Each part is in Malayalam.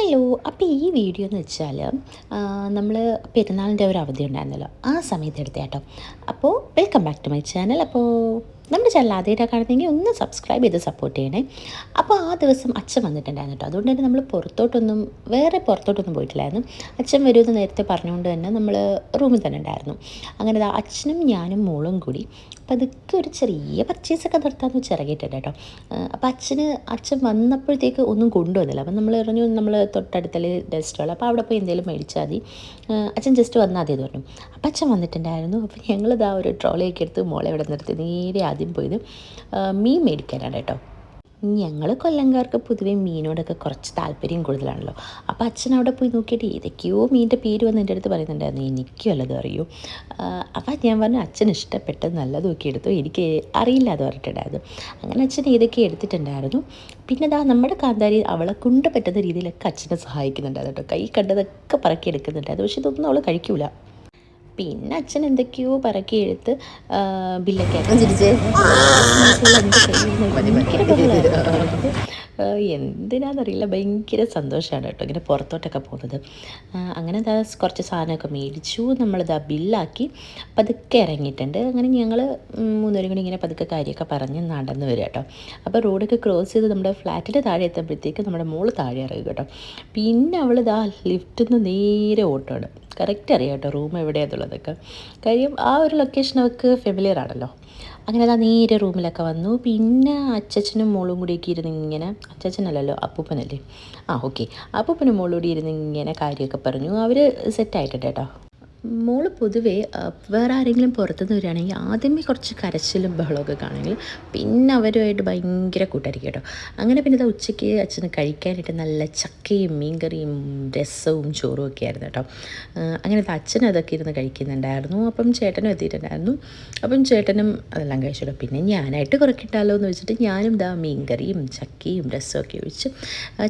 ഹലോ അപ്പോൾ ഈ വീഡിയോ എന്ന് വെച്ചാൽ നമ്മൾ പെരുന്നാളിന്റെ ഒരു അവധി ഉണ്ടായിരുന്നല്ലോ. ആ സമയത്ത് എടുത്ത കേട്ടോ. അപ്പോൾ welcome back to my channel അപ്പോൾ നമ്മുടെ ചാനൽ ആദ്യമായിട്ടാണ് കാണുന്നെങ്കിൽ ഒന്ന് സബ്സ്ക്രൈബ് ചെയ്ത് സപ്പോർട്ട് ചെയ്യണേ. അപ്പോൾ ആ ദിവസം അച്ഛൻ വന്നിട്ടുണ്ടായിരുന്നു കേട്ടോ. അതുകൊണ്ട് തന്നെ നമ്മൾ പുറത്തോട്ടൊന്നും വേറെ പുറത്തോട്ടൊന്നും പോയിട്ടില്ലായിരുന്നു. അച്ഛൻ വരുമെന്ന് നേരത്തെ പറഞ്ഞുകൊണ്ട് തന്നെ നമ്മൾ റൂമിൽ തന്നെ ഉണ്ടായിരുന്നു. അങ്ങനെ അച്ഛനും ഞാനും മോളും കൂടി പതുക്കെ ഒരു ചെറിയ പർച്ചേസൊക്കെ നടത്താമെന്ന് വെച്ച് ഇറങ്ങിയിട്ടുണ്ട് കേട്ടോ. അപ്പോൾ അച്ഛന് അച്ഛൻ വന്നപ്പോഴത്തേക്ക് ഒന്നും കൊണ്ടുവന്നില്ല. അപ്പം നമ്മൾ പറഞ്ഞു നമ്മൾ തൊട്ടടുത്തൽ ഡെസ്റ്റുകൾ അപ്പോൾ അവിടെ പോയി എന്തെങ്കിലും മേടിച്ചാൽ മതി. അച്ഛൻ ജസ്റ്റ് വന്നാൽ മതി എന്ന് പറഞ്ഞു. അപ്പം അച്ഛൻ വന്നിട്ടുണ്ടായിരുന്നു. അപ്പോൾ ഞങ്ങളിതാ ഒരു ട്രോളിയൊക്കെ എടുത്ത് മോളെ ഇവിടെ നിർത്തി. നേരെ ആദ്യം പോയത്. മീൻ മേടിക്കാനാണ് കേട്ടോ. ഞങ്ങൾ കൊല്ലംകാർക്ക് പൊതുവേ മീനോടൊക്കെ കുറച്ച് താല്പര്യം കൂടുതലാണല്ലോ. അപ്പോൾ അച്ഛൻ അവിടെ പോയി നോക്കിയിട്ട് ഏതൊക്കെയോ മീനിന്റെ പേര് വന്ന് എന്റെ അടുത്ത് പറയുന്നുണ്ടായിരുന്നു. എനിക്കും വല്ലതും അറിയൂ? അപ്പോൾ ഞാൻ പറഞ്ഞു അച്ഛൻ ഇഷ്ടപ്പെട്ട് നല്ലത് നോക്കി എടുത്തു? എനിക്ക് അറിയില്ല അത് പറഞ്ഞിട്ടുണ്ടായിരുന്നു. അങ്ങനെ അച്ഛൻ ഏതൊക്കെ എടുത്തിട്ടുണ്ടായിരുന്നു. പിന്നെ അതാ നമ്മുടെ കാന്താരി അവളെ കൊണ്ട് പറ്റുന്ന രീതിയിലൊക്കെ അച്ഛനെ സഹായിക്കുന്നുണ്ടായിരുന്നു കേട്ടോ. കൈ കണ്ടതൊക്കെ പറക്കി എടുക്കുന്നുണ്ടായിരുന്നു. പക്ഷെ ഇതൊന്നും അവൾ കഴിക്കൂല. പിന്നെ അച്ഛൻ എന്തൊക്കെയോ പറക്കി എടുത്ത് ബില്ലൊക്കെ എന്തിനാണെന്നറിയില്ല ഭയങ്കര സന്തോഷമാണ് കേട്ടോ ഇങ്ങനെ പുറത്തോട്ടൊക്കെ പോകുന്നത്. അങ്ങനെ ദാ കുറച്ച് സാധനമൊക്കെ മേടിച്ചു. നമ്മളിതാ ബില്ലാക്കി പതുക്കെ ഇറങ്ങിയിട്ടുണ്ട്. അങ്ങനെ ഞങ്ങൾ മൂന്നുപേരും കൂടി ഇങ്ങനെ പതുക്കെ കാര്യമൊക്കെ പറഞ്ഞ് നടന്നു വരിക കേട്ടോ. അപ്പോൾ റോഡൊക്കെ ക്രോസ് ചെയ്ത് നമ്മുടെ ഫ്ലാറ്റിന്റെ താഴെ എത്തുമ്പോഴത്തേക്ക് നമ്മുടെ മോൾ താഴെ ഇറങ്ങും കേട്ടോ. പിന്നെ അവൾ ഇതാ ലിഫ്റ്റിൽ നിന്ന് നേരെ ഓട്ടമാണ് കറക്റ്റ് അറിയാം കേട്ടോ റൂം എവിടെയാണെന്നുള്ളതൊക്കെ കാര്യം ആ ഒരു ലൊക്കേഷൻ അവർക്ക് ഫെമിലിയർ ആണല്ലോ. അങ്ങനെ അതാ നേരെ റൂമിലൊക്കെ വന്നു. പിന്നെ അച്ചച്ചനും മോളും കൂടിയൊക്കെ ഇരുന്ന് ഇങ്ങനെ അച്ചച്ചനല്ലല്ലോ അപ്പൂപ്പനല്ലേ? ആ ഓക്കെ അപ്പൂപ്പനും മോളും കൂടി ഇരുന്ന് ഇങ്ങനെ കാര്യമൊക്കെ പറഞ്ഞു. അവർ സെറ്റായിട്ടുണ്ട് കേട്ടോ. മോൾ പൊതുവേ വേറെ ആരെങ്കിലും പുറത്തുനിന്ന് വരികയാണെങ്കിൽ ആദ്യമേ കുറച്ച് കരച്ചിലും ബഹളമൊക്കെ കാണുമെങ്കിൽ പിന്നെ അവരുമായിട്ട് ഭയങ്കര കൂട്ടായിരിക്കും കേട്ടോ. അങ്ങനെ പിന്നെ ഉച്ചയ്ക്ക് അച്ഛന് കഴിക്കാനായിട്ട് നല്ല ചക്കയും മീൻകറിയും രസവും ചോറും ഒക്കെ ആയിരുന്നു കേട്ടോ. അങ്ങനെ അച്ഛൻ അതൊക്കെ ഇരുന്ന് കഴിക്കുന്നുണ്ടായിരുന്നു. അപ്പം ചേട്ടനും എത്തിയിട്ടുണ്ടായിരുന്നു. അപ്പം ചേട്ടനും അതെല്ലാം കഴിച്ചു പിന്നെ ഞാനായിട്ട് കുറക്കിട്ടാലോ എന്ന് വെച്ചിട്ട് ഞാനും ഇതാ മീൻകറിയും ചക്കയും രസവും ഒക്കെ ഒഴിച്ച്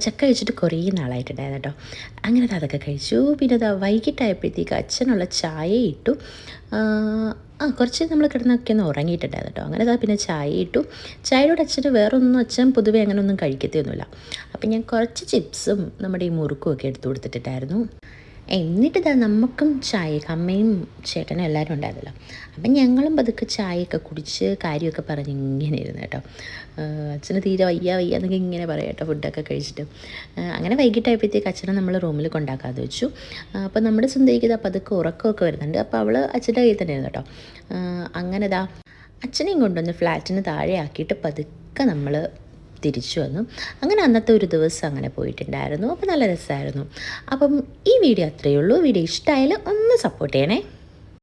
ചക്ക കഴിച്ചിട്ട് കുറേ നാളായിട്ടുണ്ടായിരുന്നു കേട്ടോ. അങ്ങനെ അതൊക്കെ കഴിച്ചു. പിന്നെ അതാ വൈകിട്ടായപ്പോഴത്തേക്ക് അച്ഛനുള്ള ചായ ഇട്ടു ആ കുറച്ച് നമ്മൾ കിടന്നൊക്കെ ഒന്ന് ഉറങ്ങിയിട്ടുണ്ടായിരുന്നു കേട്ടോ അങ്ങനെ പിന്നെ ചായ ഇട്ടു ചായയോട് അച്ഛന് വേറൊന്നും അച്ഛൻ പൊതുവെ അങ്ങനെ ഒന്നും കഴിക്കത്തൊന്നുമില്ല അപ്പം ഞാൻ കുറച്ച് ചിപ്സും നമ്മുടെ ഈ മുറുക്കും ഒക്കെ എടുത്തു കൊടുത്തിട്ടുണ്ടായിരുന്നു എന്നിട്ട് ഇതാ നമുക്കും ചായ അമ്മയും ചേട്ടനും എല്ലാവരും ഉണ്ടായിരുന്നല്ലോ. അപ്പം ഞങ്ങളും പതുക്കെ ചായയൊക്കെ കുടിച്ച് കാര്യമൊക്കെ പറഞ്ഞ് ഇങ്ങനെ ഇരുന്നു കേട്ടോ. അച്ഛന് തീരെ വയ്യ വയ്യ എന്നൊക്കെ ഇങ്ങനെ പറയാം കേട്ടോ ഫുഡൊക്കെ കഴിച്ചിട്ട്. അങ്ങനെ വൈകിട്ടായപ്പോഴത്തേക്ക് അച്ഛനെ നമ്മൾ റൂമിൽ കൊണ്ടാക്കാതെ വെച്ചു. അപ്പോൾ നമ്മുടെ സുന്ദരിക്ക് ഇതാ പതുക്കെ ഉറക്കമൊക്കെ വരുന്നുണ്ട്. അപ്പോൾ അവൾ അച്ഛന്റെ കയ്യിൽ തന്നെ ഇരുന്നു കേട്ടോ. അങ്ങനെ ഇതാ അച്ഛനെയും കൊണ്ടുവന്ന് ഫ്ലാറ്റിന് താഴെ ആക്കിയിട്ട് പതുക്കെ നമ്മൾ തിരിച്ചു വന്നു അങ്ങനെ അന്നത്തെ ഒരു ദിവസം അങ്ങനെ പോയിട്ടുണ്ടായിരുന്നു. അപ്പോൾ നല്ല രസമായിരുന്നു. അപ്പം ഈ വീഡിയോ അത്രയേ ഉള്ളൂ. വീഡിയോ ഇഷ്ടമായാലും ഒന്ന് സപ്പോർട്ട് ചെയ്യണേ.